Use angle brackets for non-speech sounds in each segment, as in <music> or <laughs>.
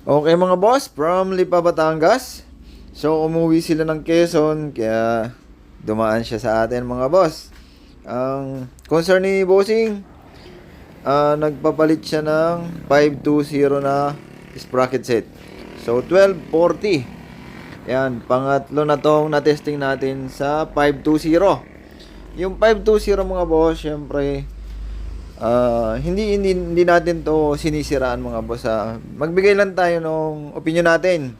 Okay mga boss, from Lipa, Batangas. So umuwi sila ng Quezon, kaya dumaan siya sa atin mga boss. Ang concern ni Bossing, ah, nagpapalit siya ng 520 na sprocket set. So 1240. Yan, pangatlo na tong na-testing natin sa 520. Yung 520 mga boss, syempre, Ah, hindi, hindi hindi natin to sinisiraan mga boss. ah. Magbigay lang tayo ng opinion natin.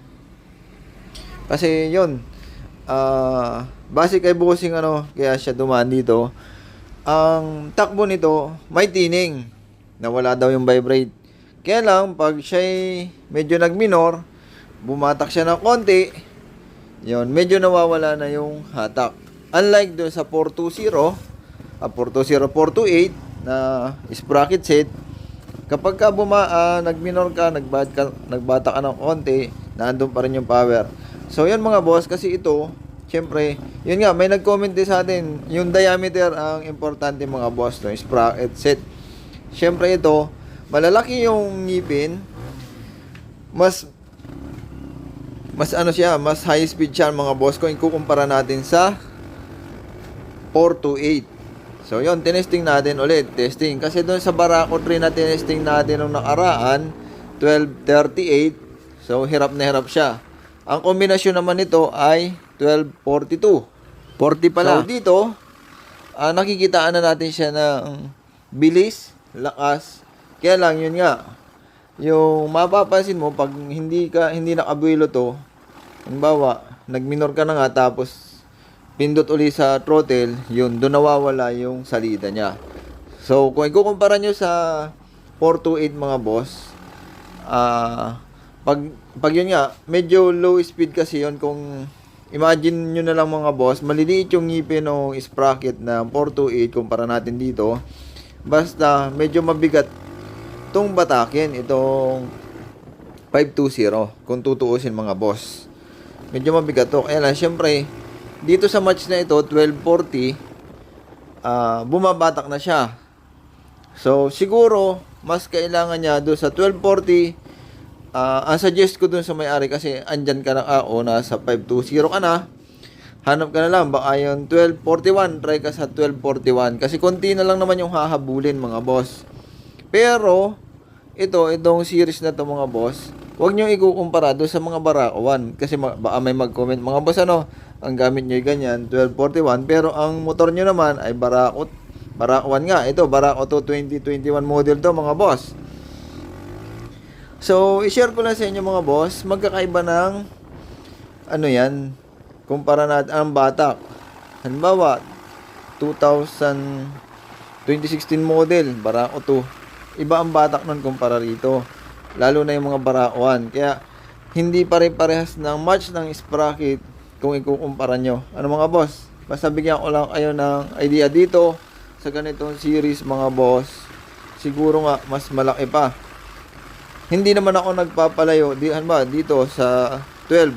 Kasi 'yun. Ah, base kay bossing ano, kaya siya dumaan dito. Ang takbo nito may tining. Nawala daw yung vibrate. Kaya lang pag siya medyo nagminor, bumatak siya ng konti, 'yun, medyo nawawala na yung hatak. Unlike doon sa 420, ah, 420, 428 na sprocket set, kapag ka buma, ah, nag-minor ka, nagbat ka, nagbata ka ng konti, nandun pa rin yung power. So, yun mga boss, kasi ito, syempre, yun nga, may nag-comment din sa atin, yung diameter ang importante mga boss, no, sprocket set. Syempre ito, malalaki yung ngipin, mas mas ano siya, mas high speed siya mga boss kung ikukumpara natin sa 428. So, yon tinesting natin ulit. Testing. Kasi doon sa Barako 3 na tinesting natin nung nakaraan, 1238. So, hirap na hirap siya. Ang kombinasyon naman nito ay 1242. 40 pala. So, dito, ah, nakikitaan na natin siya ng bilis, lakas. Kaya lang, yun nga. Yung mapapansin mo, pag hindi ka, hindi nakabuelo to, halimbawa, nagminor ka na nga, tapos pindot uli sa throttle, yun, doon nawawala yung salida niya. So, kung ikukumpara nyo sa 428 mga boss, ah, pag, pag yun nga, medyo low speed kasi yun kung imagine nyo na lang mga boss, maliliit yung ngipin ng sprocket na 428 kumpara natin dito. Basta, medyo mabigat itong batakin, itong 520, kung tutuusin mga boss. Medyo mabigat to. Kaya lang, syempre, dito sa match na ito, 1240, ah bumabatak na siya. So, siguro, mas kailangan niya doon sa 1240, ah ang suggest ko doon sa may-ari kasi andyan ka na, ah, o nasa 520 ka na, hanap ka na lang, baka yung 1241, try ka sa 1241. Kasi konti na lang naman yung hahabulin mga boss. Pero, ito, itong series na to mga boss, huwag nyo ikukumpara doon sa mga Barako 1. Kasi ma- baka may mag-comment, mga boss ano, ang gamit nyo ay ganyan, 1241. Pero ang motor nyo naman ay Barako, Barako 1 nga. Ito, Barako 2 2021 model to mga boss. So, i-share ko lang sa inyo mga boss, magkakaiba ng ano yan, kumpara natin ang batak. Halimbawa, 2000 2016 model, Barako 2. Iba ang batak nun kumpara rito. Lalo na yung mga Barako 1. Kaya, hindi pare-parehas ng match ng sprocket kung ikukumpara nyo. Ano mga boss? Basta ko lang kayo ng idea dito sa ganitong series mga boss. Siguro nga, mas malaki pa. Hindi naman ako nagpapalayo. Di, ano ba, dito sa 12.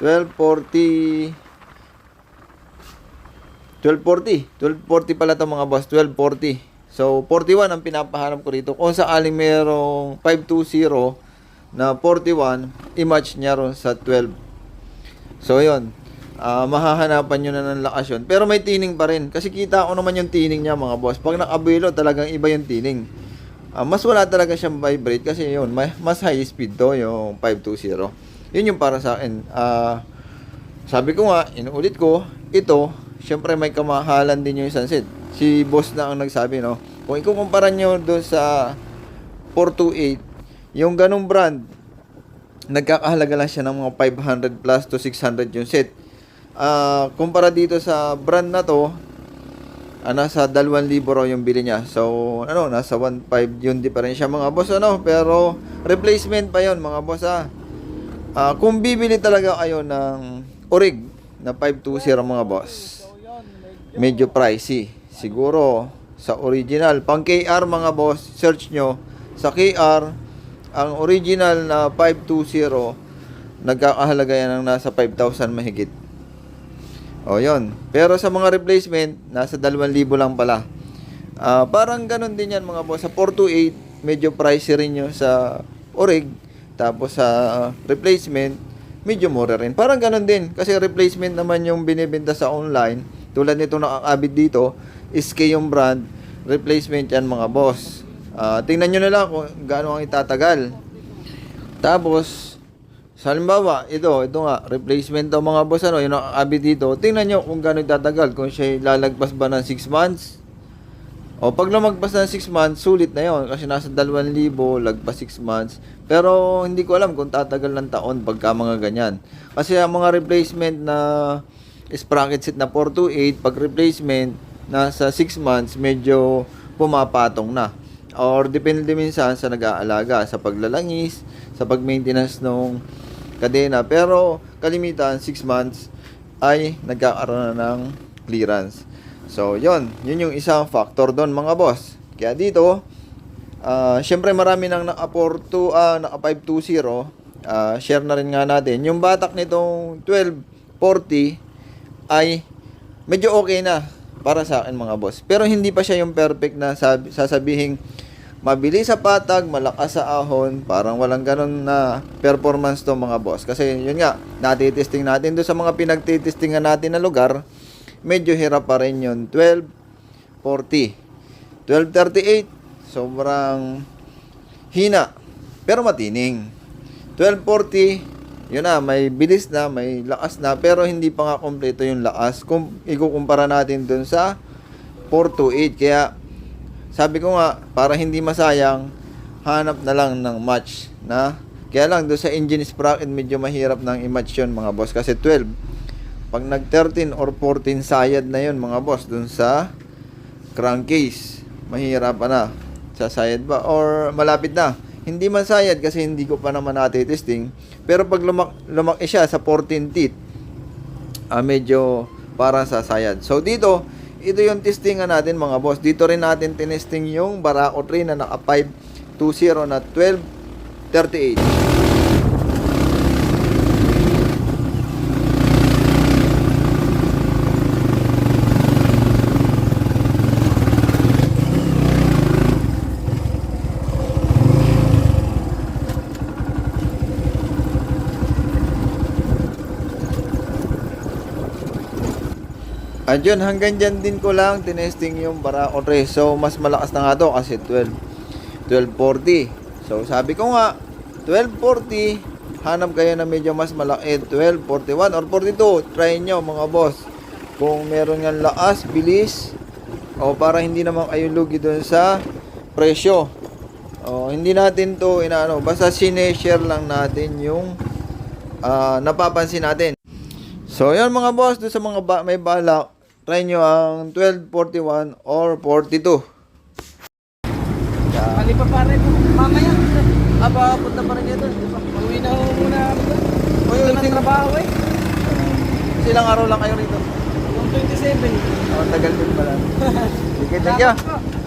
1240 1240. 1240 pala to mga boss. 1240. So, 41 ang pinapahanap ko rito. Kung saaling merong 520 na 41, i-match niya ron sa 12. So, yun. Ah, mahahanapan nyo na ng lakas yun. Pero may tining pa rin. Kasi kita ko naman yung tining niya mga boss. Pag nakabuelo, talagang iba yung tining. Ah, mas wala talaga siyang vibrate kasi yun, may, mas high speed to yung 520. Yun yung para sa akin. Ah, sabi ko nga, inuulit ko, ito, syempre may kamahalan din yung sunset. Si boss na ang nagsabi, no? Kung ikukumpara nyo doon sa 428, yung ganong brand, nagkakahalaga lang siya ng mga 500 plus to 600 yung set. Ah, kumpara dito sa brand na to, ah, nasa 2,000 raw yung bili niya. So, ano, nasa 1,500 yung diferensya mga boss, ano? Pero, replacement pa yon mga boss, ah. Ah, kung bibili talaga kayo ng Orig na 520 mga boss, medyo pricey. Siguro, sa original, pang KR mga boss, search nyo, sa KR, ang original na 520, nagkakahalaga yan ng nasa 5,000 mahigit. O, yun. Pero sa mga replacement, nasa 2,000 lang pala. Ah, parang ganun din yan mga boss. Sa 428, medyo pricey rin yun sa Orig. Tapos sa replacement, medyo mura rin. Parang ganun din. Kasi replacement naman yung binibenta sa online. Tulad nito nakakabit dito, SK yung brand. Replacement yan mga boss. Ah, tingnan nyo na lang kung gaano ang itatagal. Tapos, sa halimbawa, ito, ito nga, replacement daw mga boss, ano, yung nakakabit dito. Tingnan nyo kung gaano itatagal. Kung siya lalagpas ba ng 6 months. O, pag lumagpas ng 6 months, sulit na yon Kasi nasa 2,000, lagpas 6 months. Pero, hindi ko alam kung tatagal ng taon pagka mga ganyan. Kasi ang mga replacement na sprocket set na 428, pag replacement, nasa 6 months, medyo pumapatong na. Or depende minsan sa nag-aalaga, sa paglalangis, sa pag-maintenance ng kadena. Pero kalimitan, 6 months ay nagkakaroon na ng clearance. So, yon Yun yung isang factor doon mga boss. Kaya dito, ah syempre marami nang naka 42 ah naka 520. Ah, share na rin nga natin. Yung batak nitong 1240 ay medyo okay na para sa akin mga boss. Pero hindi pa siya yung perfect na sabi, sasabihin mabilis sa patag, malakas sa ahon, parang walang ganun na performance to mga boss. Kasi yun nga, natitesting natin doon sa mga pinagtitestingan natin na lugar, medyo hirap pa rin yun. 1240. 1238, sobrang hina, pero matining. 1240, yun na, may bilis na, may lakas na, pero hindi pa nga kompleto yung lakas kung ikukumpara natin dun sa 428. Kaya, sabi ko nga, para hindi masayang, hanap na lang ng match na kaya lang doon sa engine sprocket medyo mahirap nang i-match yun mga boss. Kasi 12 pag nag 13 or 14 sayad na yun mga boss doon sa crankcase mahirap na sa sayad ba? Or malapit na. Hindi man sayad kasi hindi ko pa naman natitesting. Pero pag lumak lumaki siya sa 14 teeth ah, medyo para sa sayad. So dito, ito yung testingan natin mga boss. Dito rin natin tinesting yung Barako 3 na naka 520 na 1238. At yun, hanggang dyan din ko lang tinesting yung Barako 3. So, mas malakas na nga to kasi 12, 1240. So, sabi ko nga, 1240, hanap kayo na medyo mas malaki, 1241 or 42. Try nyo mga boss. Kung meron nga lakas, bilis, o para hindi naman kayo lugi doon sa presyo. O, hindi natin to inaano, basta sineshare lang natin yung ah, napapansin natin. So, yun mga boss, doon sa mga ba- may balak, try nyo ang 1241 or 42. Yeah. Mali pa pare po. Mamaya. Aba, punta pa rin doon. Uwi na ho muna ako doon. Ito ulitin- ng trabaho eh. Silang araw lang kayo rito. Yung 27. Oh, tagal din pala. <laughs> Sige, thank you.